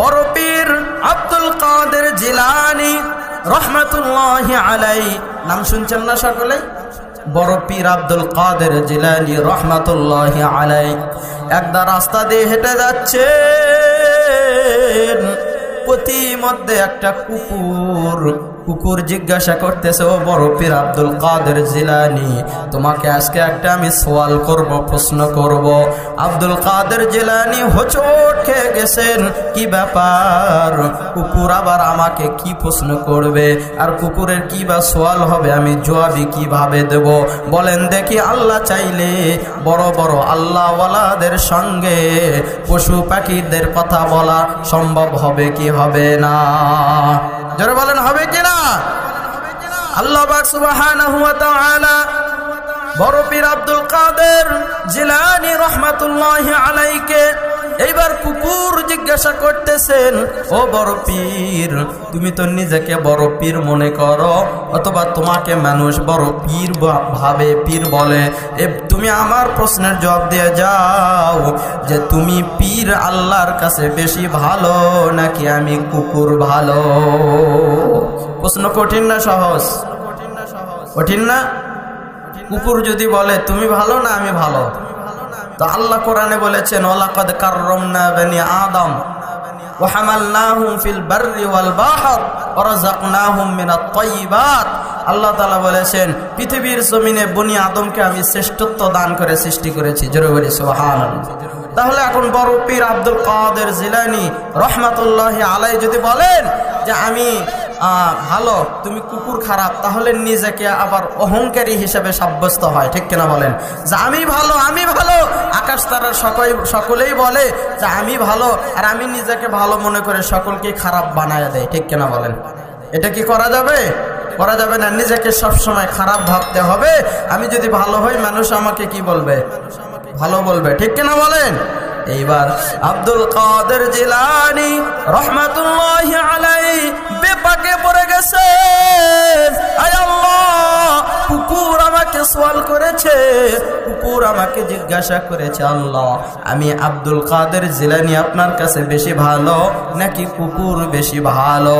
বড় পীর আব্দুল কাদের জিলানি রহমতুল্লাহ আলাই নাম শুনছেন না সকলে? বড় পীর আব্দুল কাদের জিলানি রহমতুল্লাহ আলাই একদা রাস্তা দিয়ে হেঁটে যাচ্ছে প্রতি মধ্যে একটা কুকুর কুকুর জিজ্ঞাসা করতেছে, ও বড় পীর আব্দুল কাদের জিলানি, তোমাকে আজকে একটা আমি সওয়াল করব, প্রশ্ন করব। আব্দুল কাদের জিলানি হোচট খেয়ে গেছেন, কি ব্যাপার? কুকুর আবার আমাকে কি প্রশ্ন করবে? আর কুকুরের কি বা সওয়াল হবে, আমি জবাবি কীভাবে দেব? বলেন, দেখি, আল্লাহ চাইলে বড় বড় আল্লাহওয়ালাদের সঙ্গে পশু পাখিদের কথা বলা সম্ভব হবে কি হবে না? জোরে বলেন, হবে কি না? আল্লাহ বড় পীর আব্দুল কাদের জিলানী রহমাতুল্লাহ কুকুর জিজ্ঞাসা করতেছেন, ও বড় পীর, তুমি তো নিজেকে বড় পীর মনে করো, অথবা তোমাকে মানুষ বড় পীর ভাবে পীর বলে। এ, তুমি আমার প্রশ্নের জবাব দিয়ে যাও যে, তুমি পীর আল্লাহর কাছে বেশি ভালো নাকি আমি কুকুর ভালো? প্রশ্ন কঠিন না, সহজ? কঠিন না? কুকুর যদি বলে, তুমি ভালো না, আমি ভালো। তো আল্লাহ কোরআনে বলেছেন ওলাকদ কাররামনা বনি আদম وحملناهم في البر والبحر ورزقناهم من الطيبات আল্লাহ তাআলা বলেছেন পৃথিবীর জমিনে বনি আদমকে আমি শ্রেষ্ঠত্ব দান করে সৃষ্টি করেছি জোরে বলি সুবহানাল্লাহ তাহলে এখন বড় পীর আব্দুল কাদের জিলানি রহমাতুল্লাহ আলাই যদি বলেন যে আমি আহ, ভালো তুমি কুকুর খারাপ তাহলে নিজেকে আবার অহংকারী হিসেবে সাব্যস্ত হয় ঠিক কিনা বলেন যে আমি ভালো আমি ভালো আকাশ তারা সকল সকলেই বলে যে আমি ভালো আর আমি নিজেকে ভালো মনে করে সকলকে খারাপ বানায় দেয়। ঠিক কিনা বলেন? এটা কি করা যাবে? করা যাবে না। নিজেকে সবসময় খারাপ ভাবতে হবে। আমি যদি ভালো হই, মানুষ আমাকে কি বলবে? ভালো বলবে। ঠিক কিনা বলেন? এইবার আব্দুল কাদের জিলানি রহমাতুল্লাহ আলাই বেপাকে পড়ে গেছে। কুকুর আমাকে সওয়াল করেছে, কুকুর আমাকে জিজ্ঞাসা করেছে আমি আব্দুল কাদের আপনার কাছে বেশি ভালো নাকি কুকুর বেশি ভালো?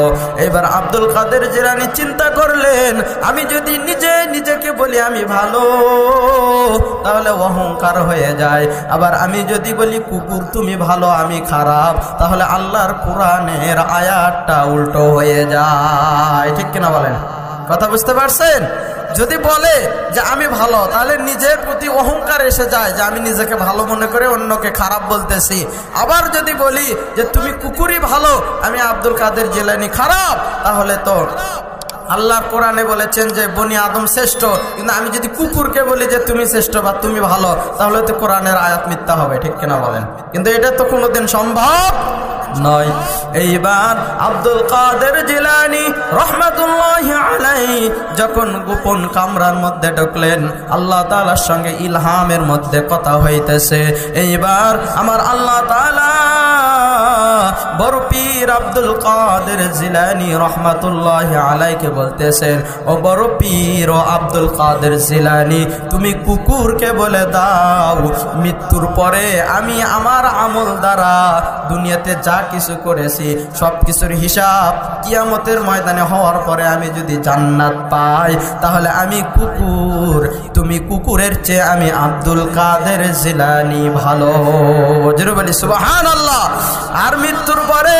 এবার আব্দুল কাদের জিলানি চিন্তা করলেন, আমি যদি নিজে নিজেকে বলি আমি ভালো, তাহলে অহংকার হয়ে যায়। আবার আমি যদি বলি কুকুর, তুমি ভালো, আমি খারাপ। তাহলে আল্লাহর কোরআনের আয়াতটা উল্টো হয়ে যায়। ঠিক কিনা বলেন? কথা বুঝতে পারছেন? যদি বলে যে আমি ভালো, তাহলে নিজের প্রতি অহংকার এসে যায় যে আমি নিজেকে ভালো মনে করে অন্যকে খারাপ বলতেছি। আবার যদি বলি যে তুমি কুকুরই ভালো, আমি আব্দুল কাদের জেলানি খারাপ, তাহলে তো আল্লাহ কোরআনে বলেছেন যে, বনি আদম শ্রেষ্ঠ। কিন্তু আমি যদি কুকুরকে বলি যে, তুমি শ্রেষ্ঠ বা তুমি ভালো তাহলে তো কোরআনের আয়াত মিথ্যা হবে, ঠিক কিনা বলেন? কিন্তু এটা তো কোনোদিন সম্ভব নয়। এইবার আব্দুল কাদের জিলানি রহমাতুল্লাহ আলাই যখন গোপন কামরার মধ্যে ঢুকলেন, আল্লাহ তাআলার সঙ্গে ইলহামের মধ্যে কথা হইতেছে। এইবার আমার আল্লাহ তাআলা বড় পীর আব্দুল কাদের জিলানি রহমাতুল্লাহ আলাইকে বলতেছেন, ও বড় পীর, ও আব্দুল কাদের জিলানি, তুমি কুকুরকে বলে দাও, মৃত্যুর পরে আমি আমার আমল দ্বারা দুনিয়াতে যা কিছু করেছি সব কিছুর হিসাব কিয়ামতের ময়দানে হওয়ার পরে আমি যদি জান্নাত পাই, তাহলে আমি কুকুর, তুমি কুকুরের চেয়ে আমি আব্দুল কাদের জিলানি ভালো। জরুর বলি সুবাহান আল্লাহ আর মৃত্যুর পরে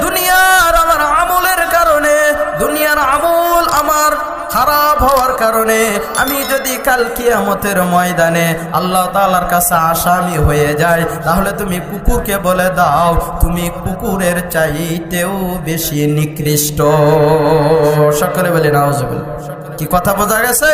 দুনিয়ার আমার আমলের কারণে, দুনিয়ার আমল আমার খারাপ হওয়ার কারণে, আমি যদি কাল কিয়ামতের ময়দানে আল্লাহ তাআলার কাছে আসামি হয়ে যাই, তাহলে তুমি কুকুরকে বলে দাও, তুমি কুকুরের চাইতেও বেশি নিকৃষ্ট। সকলে বলি নাউজুবিল্লাহ। কি কথা বোঝা গেছে?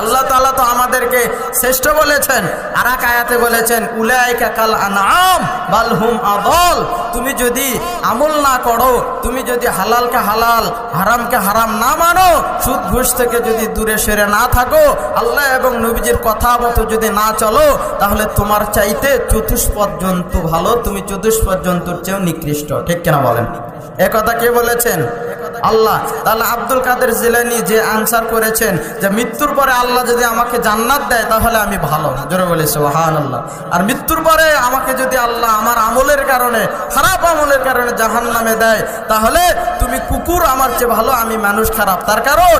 আল্লাহ তাআলা তো আমাদেরকে শ্রেষ্ঠ বলেছেন আর এক আয়াতে বলেছেন, উলাইকা কাল আনআম বাল হুম আদল। তুমি যদি আমল না করো, তুমি যদি হালালকে হালাল, হারামকে হারাম না মানো, সুদ ঘুষ থেকে যদি দূরে সেরে না থাকো, আল্লাহ এবং নবীজির কথা মতো যদি না চলো, তাহলে তোমার চাইতে চতুষ্পদ জন্তু ভালো, তুমি চতুষ্পদ জন্তুর চেয়েও নিকৃষ্ট। ঠিক কেনা বলেন? এ কথা কে বলেছেন? আল্লাহ, তাহলে আব্দুল কাদের জিলানি যে আনসার করেছেন যে মৃত্যুর পরে আল্লাহ যদি আমাকে জান্নাত দেয়, তাহলে আমি ভালো। জোরে বলেছি হান আল্লাহ আর মৃত্যুর পরে আমাকে যদি আল্লাহ আমার আমলের কারণে, খারাপ আমলের কারণে জাহান নামে দেয়, তাহলে তুমি কুকুর আমার চেয়ে ভালো, আমি মানুষ খারাপ। তার কারণ